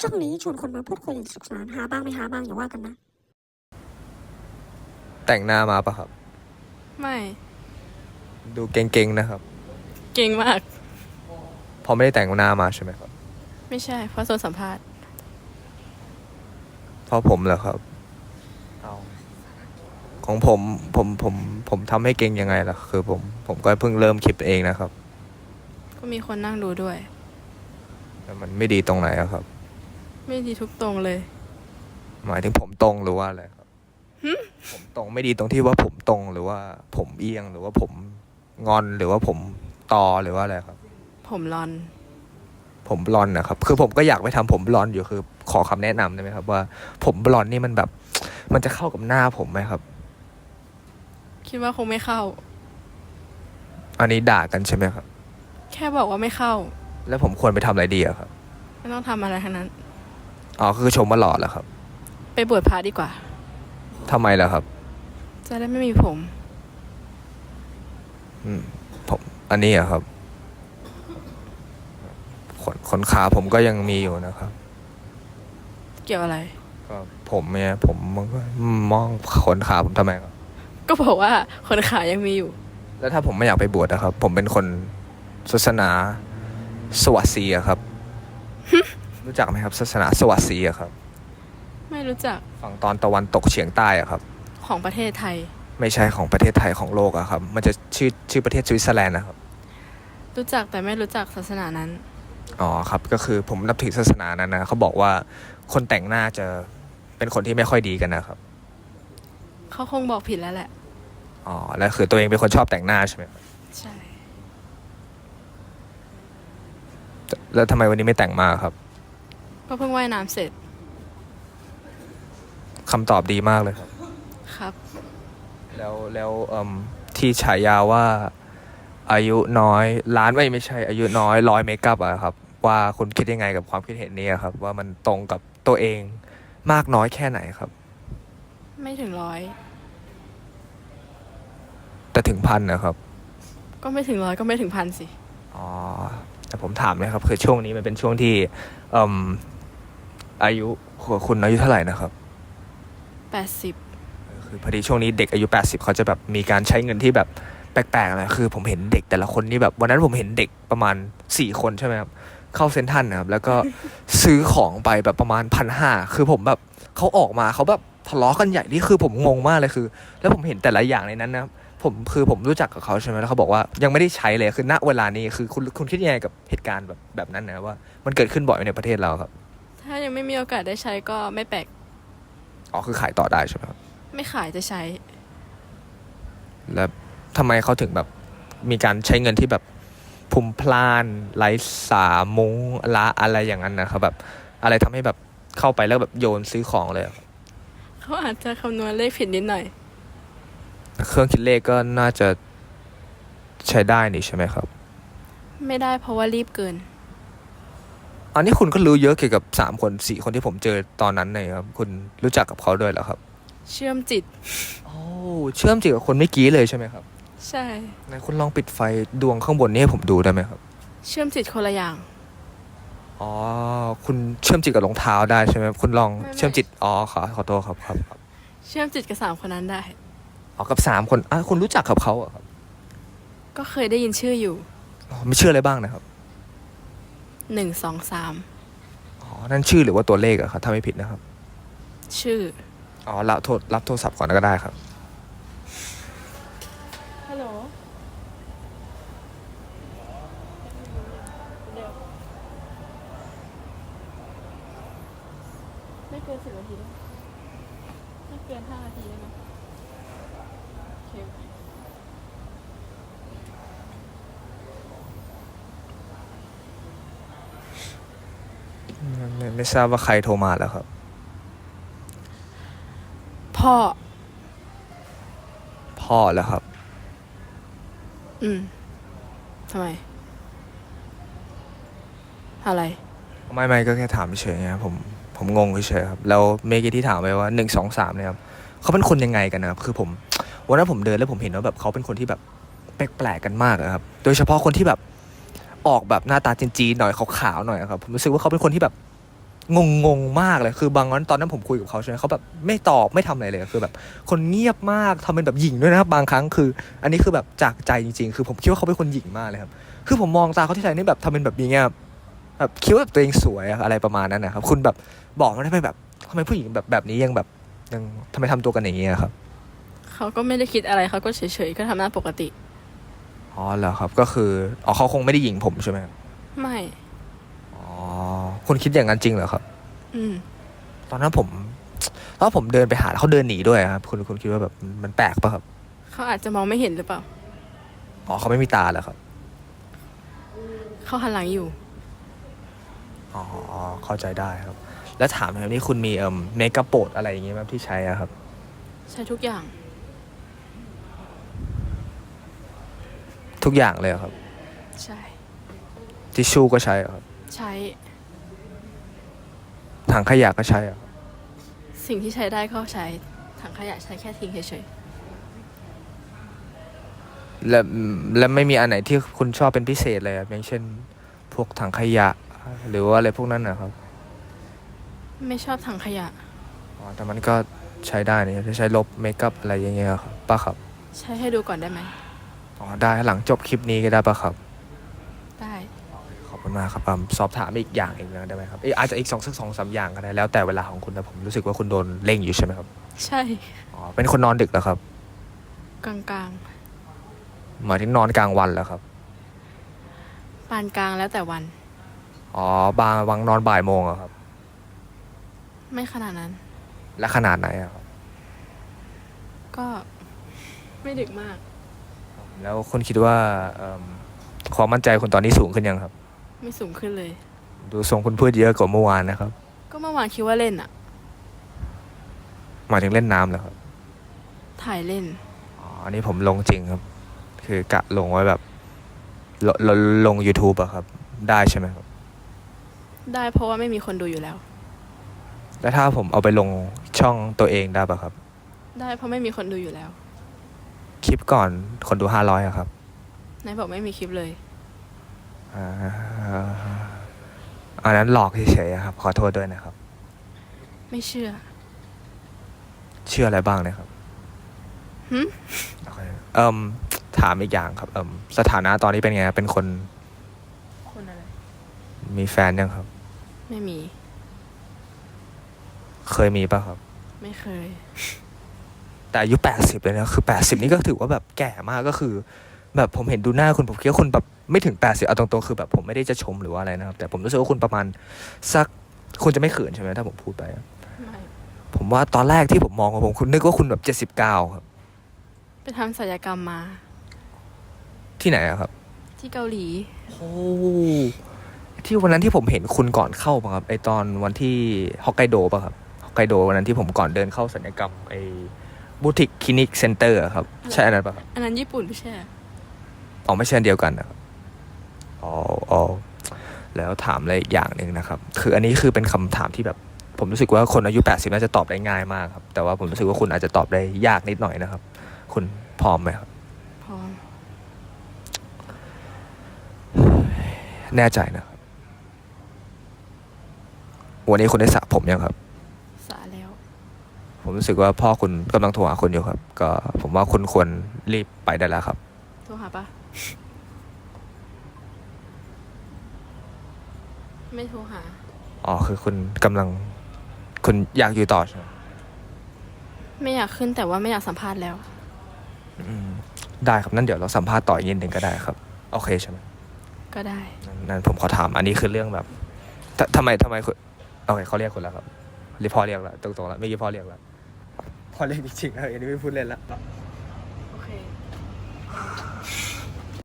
ช่องนี้ชวนคนมาพูดคุยอย่างสนุกสนานหาบ้างไม่หาบ้างอย่าว่ากันนะ แต่งหน้ามาปะครับ ไม่ ดูเก่งๆนะครับ เก่งมากเพอไม่ได้แต่งหน้ามาใช่ไหมครับ ไม่ใช่ เพราะโซนสัมภาษณ์ เพราะผมเหรอครับของผมผมผมผมทำให้เก่งยังไงล่ะ คือผมผมก็เพิ่งเริ่มคลิปเองนะครับ ก็มีคนนั่งดูด้วย แต่มันไม่ดีตรงไหนอะครับ ไม่ดีทุกตรงเลย หมายถึงผมตรงหรือว่าอะไรครับผมตรงไม่ดีตรงที่ว่าผมตรงหรือว่า ผมเอียงหรือว่าผมงอนหรือว่าผมตอหรือว่าอะไรครับ ผมรอน ผมบลอนด์นะครับ คือผมก็อยากไปทำผมบลอนด์อยู่คือ ขอคำแนะนำได้ไหมครับ ว่าผมบลอนด์นี่มันแบบ มันจะเข้ากับหน้าผมไหมครับ คิดว่าคงไม่เข้า อันนี้ด่ากันใช่ไหมครับ แค่บอกว่าไม่เข้า แล้วผมควรไปทำอะไรดีอะครับ ไม่ต้องทำอะไรทั้งนั้น อ๋อคือชมว่าหล่อเหรอครับ ไปบวชพระดีกว่า ทำไมล่ะครับ จะได้ไม่มีผม อืมผมอันนี้อะครับขนขนขาผมก็ยังมีอยู่นะครับ เกี่ยวอะไร ก็ผมเนี่ยผมมันก็มองขนขาผมทำไมครับ ก็บอกว่าคนขายังมีอยู่ แล้วถ้าผมไม่อยากไปบวชนะครับ ผมเป็นคนศาสนาสวัสดีอะครับ รู้จักไหมครับศาสนาสวัสดีอะครับ ไม่รู้จักฝั่งตอนตะวันตกเฉียงใต้อะครับ ของประเทศไทย ไม่ใช่ของประเทศไทยของโลกอะครับ มันจะชื่อชื่อประเทศสวิตเซอร์แลนด์นะครับ รู้จักแต่ไม่รู้จักศาสนานั้น อ๋อครับ ก็คือผมนับถือศาสนานั้นนะเขาบอกว่าคนแต่งหน้าจะเป็นคนที่ไม่ค่อยดีกันนะครับ เขาคงบอกผิดแล้วแหละ อ๋อ แล้วคือตัวเองเป็นคนชอบแต่งหน้าใช่ไหมครับใช่ แล้วทำไมวันนี้ไม่แต่งมาครับ ก็เพิ่งว่ายน้ำเสร็จคำตอบดีมากเลยครับ ครับ แล้วแล้วเอ่มที่ฉายาว่าอายุน้อยล้านไม่ไม่ใช่อายุน้อยร้อยเมคอัพอะครับ ว่าคุณคิดยังไงกับความคิดเห็นนี้อะครับ ว่ามันตรงกับตัวเองมากน้อยแค่ไหนครับ ไม่ถึงร้อยแต่ถึงพันนะครับก็ไม่ถึงร้อยก็ไม่ถึงพันสิ อ๋อแต่ผมถามเลยครับคือช่วงนี้มันเป็นช่วงที่เอ่ม อายุคุณอายุเท่าไหร่นะครับแปดสิบคือพอดีช่วงนี้เด็กอายุ80เขาจะแบบมีการใช้เงินที่แบบแปลกๆนะคือผมเห็นเด็กแต่ละคนนี่แบบวันนั้นผมเห็นเด็กประมาณ4คนใช่ไหมครับเข้าเซ็นทรัลนะครับแล้วก็ซื้อของไปแบบประมาณพันห้าคือผมแบบเขาออกมาเขาแบบทะเลาะกันใหญ่นี่คือผมงงมากเลยคือ แล้วผมเห็นแต่ละอย่างในนั้นนะครับผมคือผมรู้จักกับเขาใช่ไหมแล้วเขาบอกว่ายังไม่ได้ใช้เลยคือณเวลานี้คือคุณคุณคิดยังไงกับเหตุการณ์แบบแบบนั้นนะว่า มันเกิดขึ้นบ่อยในประเทศเราครับ ถ้ายังไม่มีโอกาสได้ใช้ก็ไม่แปลก อ๋อคือขายต่อได้ใช่ไหมครับไม่ขายจะใช้ แล้วทำไมเขาถึงแบบมีการใช้เงินที่แบบพลุมพล่านไร้สามุงละอะไรอย่างนั้นนะครับแบบอะไรทำให้แบบเข้าไปแล้วแบบโยนซื้อของเลยอะครับเขาอาจจะคำนวณเลขผิดนิดหน่อย เครื่องคิดเลขก็น่าจะใช้ได้นี่ใช่ไหมครับ ไม่ได้เพราะว่ารีบเกิน อันนี้คุณก็รู้เยอะเกี่ยวกับสามคนสี่คนที่ผมเจอตอนนั้นเลยครับ คุณรู้จักกับเขาด้วยเหรอครับ เชื่อมจิต โอ้เชื่อมจิตกับคนเมื่อกี้เลยใช่ไหมครับ ใช่ไหนคุณลองปิดไฟดวงข้างบนนี้ให้ผมดูได้ไหมครับ เชื่อมจิตคนละอย่าง อ๋อ คุณเชื่อมจิตกับรองเท้าได้ใช่ไหมคุณลองไม่ไม่ เชื่อมจิตอ๋อขอขอโทษครับครับครับเชื่อมจิตกับสามคนนั้นได้ อ๋อกับสามคนอะคุณรู้จักกับเขาเหรอะครับก็เคยได้ยินชื่ออยู่ อ๋อไม่เชื่ออะไรบ้างนะครับ หนึ่งสองสามอ๋อ นั่นชื่อหรือว่าตัวเลขอะครับ ถ้าไม่ผิดนะครับ ชื่อ อ๋อรับโทรรับโทรศัพท์ก่อนก็ได้ครับ ฮัลโหลไม่เกินสิบนาทีได้ไหมไม่เกินห้านาทีได้ไหมโอเค ไม่ไม่ทราบว่าใครโทรมาแล้วครับ พ่อ พ่อแล้วครับ อืมทำไม อะไร ไม่ไม่ก็แค่ถามเฉยๆไงผมผมงงเฉยๆครับ แล้วเมอกี้ที่ถามไปว่าหนึ่งสองสามเนี่ยครับเขาเป็นคนยังไงกันนะครับ คือผมวันนั้นผมเดินแล้วผมเห็นว่าแบบเขาเป็นคนที่แบบแปลกๆกันมากอะครับ โดยเฉพาะคนที่แบบออกแบบหน้าตาจีนๆหน่อยขาวๆหน่อยอะครับ ผมรู้สึกว่าเขาเป็นคนที่แบบ งงงๆมากเลยคือบางวันตอนนั้นผมคุยกับเขาใช่ไหมเขาแบบไม่ตอบไม่ทำอะไรเลยคือแบบ คนเงียบมากทำเป็นแบบหยิ่งด้วยนะครับบางครั้งคือ อันนี้คือแบบจากใจจริง ๆ คือผมคิดว่าเขาเป็นคนหยิ่งมากเลยครับคือผมมองตาเขาที่ไรนี่แบบทำเป็นแบบนี้เงี้ยครับแบบคิดว่าแบบตัวเองสวยอะอะไรประมาณนั้นนะครับ คุณแบบบอกมาได้ไหมแบบทำไมผู้หญิงแบบแบบนี้ยังแบบยังทำไมทำตัวกันอย่างนี้ยครับเขาก็ไม่ได้คิดอะไรเขาก็เฉยๆก็ทำหน้าปกติอ๋อเหรอครับ ก็คืออ๋อเขาคงไม่ได้หยิ่งผมใช่ไหมครับไม่อ๋อ คุณคิดอย่างนั้นจริงเหรอครับ อืม ตอนนั้นผมตอนผมเดินไปหาแล้วเขาเดินหนีด้วยครับ คุณคุณคิดว่าแบบมันแปลกปะครับเขาอาจจะมองไม่เห็นหรือเปล่า อ๋อเขาไม่มีตาเหรอครับ เขาหันหลังอยู่ อ๋อเข้าใจได้ครับ แล้วถามหน่อยครับนี่คุณมีเอ่มเมกะโปรดอะไรอย่างเงี้ยไหมครับที่ใช้อะครับ ใช้ทุกอย่าง ทุกอย่างเลยเหรอครับ ใช่ ทิชชู่ก็ใช้เหรอครับ ใช้ ถังขยะก็ใช้เหรอครับสิ่งที่ใช้ได้ก็ใช้ ถังขยะใช้แค่ทิ้งเฉยและและไม่มีอันไหนที่คุณชอบเป็นพิเศษเลยครับอย่างเช่น พวกถังขยะ หรือว่าอะไรพวกนั้นนะครับๆ ไม่ชอบถังขยะ อ๋อแต่มันก็ใช้ได้นี่จะใช้ลบเมคอัพอะไรอย่างเงี้ยครับป้าครับใช้ให้ดูก่อนได้ไหม อ๋อได้หลังจบคลิปนี้ก็ได้ป่ะครับได้ขอบ คุณมากครับอืมสอบถามอีกอย่างอีกนะได้ไหมครับเอยอาจจะอีกสองสักสองสามอย่างก็ได้แล้วแต่เวลาของคุณนะผมรู้สึกว่าคุณโดนเร่งอยู่ใช่ไหมครับใช่อ๋อเป็นคนนอนดึกเหรอครับกลางหมายถึงนอนกลางวันเหรอครับๆปานกลางแล้วแต่วัน อ๋อบางบางนอนบ่ายโมงเหรอครับ ไม่ขนาดนั้น และขนาดไหนอะครับ ก็ไม่ดึกมาก แล้วคุณคิดว่าเอิ่มความมั่นใจคุณตอนนี้สูงขึ้นยังครับ ไม่สูงขึ้นเลย ดูทรงคุณพูดเยอะกว่าเมื่อวานนะครับ ก็เมื่อวานคิดว่าเล่นอะหมายถึงเล่นน้ำเหรอครับ ถ่ายเล่น อ๋ออันนี้ผมลงจริงครับ คือกะลงไว้แบบลลลง YouTube อะครับ ได้ใช่ไหมครับ ได้เพราะว่าไม่มีคนดูอยู่แล้ว แล้วถ้าผมเอาไปลงช่องตัวเองได้ปะครับ ได้เพราะไม่มีคนดูอยู่แล้ว คลิปก่อนคนดูห้าร้อยอะครับนายบอกไม่มีคลิปเลย อันนั้นหลอกเฉยๆครับ ขอโทษด้วยนะครับ ไม่เชื่อ เชื่ออะไรบ้างนะครับหึโอเอิมถามอีกอย่างครับ เอิมสถานะตอนนี้เป็นไงเป็นคน คนอะไร มีแฟนยังครับ ไม่มี เคยมีปะครับ ไม่เคย แต่อายุแปดสิบเลยนะคือแปดสิบนี่ก็ถือว่าแบบแก่มากก็คือ แบบผมเห็นดูหน้าคุณผมคิดว่าคุณแบบไม่ถึงแปดสิบเอาตรงๆคือแบบผมไม่ได้จะชมหรือว่าอะไรนะครับ แต่ผมรู้สึกว่าคุณประมาณสักคุณจะไม่เขินใช่ไหมถ้าผมพูดไปอะไม่ผมว่าตอนแรกที่ผมมองของผมคุณนึกว่าคุณแบบเจ็ดสิบเก้าครับ ไปทำศัลยกรรมมา ที่ไหนอะครับ ที่เกาหลี โอ้ที่วันนั้นที่ผมเห็นคุณก่อนเข้าป่ะครับไอตอนวันที่ฮอกไกโดป่ะครับฮอกไกโดวันนั้นที่ผมก่อนเดินเข้าสัญญกรรมไอบูติกคลินิกเซ็นเตอร์ครับ ใช่อันนั้นป่ะครับอันนั้นญี่ปุ่นไม่ใช่เหร ออ๋อไม่ใช่อันเดียวกันนะครับอ๋ออ๋อแล้วถามอะไรอีกอย่างหนึ่งนะครับ คืออันนี้คือเป็นคำถามที่แบบผมรู้สึกว่าคนอายุ 80 น่าจะตอบได้ง่ายมากครับ แต่ว่าผมรู้สึกว่าคุณอาจจะตอบได้ยากนิดหน่อยนะครับ คุณพร้อมไหมครับ พร้อม แน่ใจนะครับ วันนี้คุณได้สระผมยังครับสาแล้ว ผมรู้สึกว่าพ่อคุณกำลังโทรหาคุณอยู่ครับ ก็ผมว่าคุณควรรีบไปได้แล้วครับ โทรหาปะ ไม่โทรหา อ๋อ คือคุณกำลัง คุณอยากอยู่ต่อใช่ไหมไม่อยากขึ้นแต่ว่าไม่อยากสัมภาษณ์แล้ว อืม ได้ครับนั่นเดี๋ยวเราสัมภาษณ์ต่ออีกนิดหนึ่งก็ได้ครับ โอเคใช่ไหมก็ได้ นั่นนั่นผมขอถามอันนี้คือเรื่องแบบททำไมทำไมคุณโอเคเขาเรียกคุณแล้วครับเรียกพ่อเรียกแล้วตรงๆแล้วไม่อกี้พ่อเรียกแล้วพ่อเรียกจริงๆแล้วอันนี้ไม่พูดเล่นแล้ว